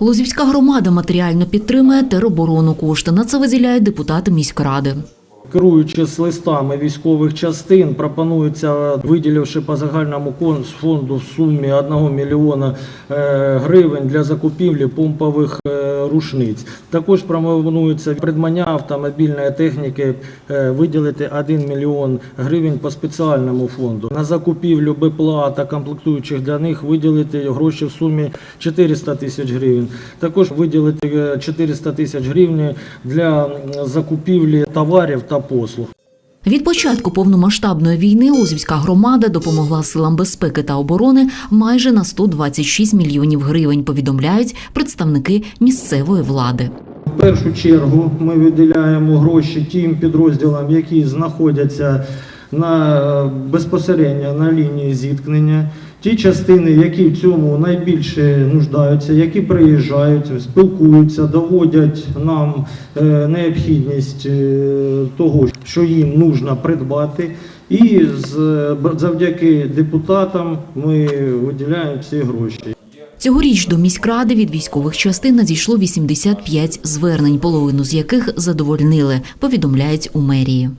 Лозівська громада матеріально підтримує тероборону. Кошти на це виділяють депутати міськради. Керуючись листами військових частин, пропонується, виділивши по загальному фонду в сумі 1 мільйона е, гривень для закупівлі помпових е, рушниць. Також пропонується придбання автомобільної техніки е, виділити 1 мільйон гривень по спеціальному фонду. На закупівлю БПЛА та комплектуючих для них виділити гроші в сумі 400 тисяч гривень. Також виділити е, 400 тисяч гривень для закупівлі товарів та послуг. Від початку повномасштабної війни Лозівська громада допомогла силам безпеки та оборони майже на 126 мільйонів гривень. Повідомляють представники місцевої влади. В першу чергу ми виділяємо гроші тим підрозділам, які знаходяться на е, безпосередньо на лінії зіткнення. Ті частини, які в цьому найбільше нуждаються, які приїжджають, спілкуються, доводять нам е, необхідність е, того, що їм нужно придбати. І завдяки депутатам ми виділяємо ці гроші. Цьогоріч до міськради від військових частин надійшло 85 звернень, половину з яких задовольнили, повідомляють у мерії.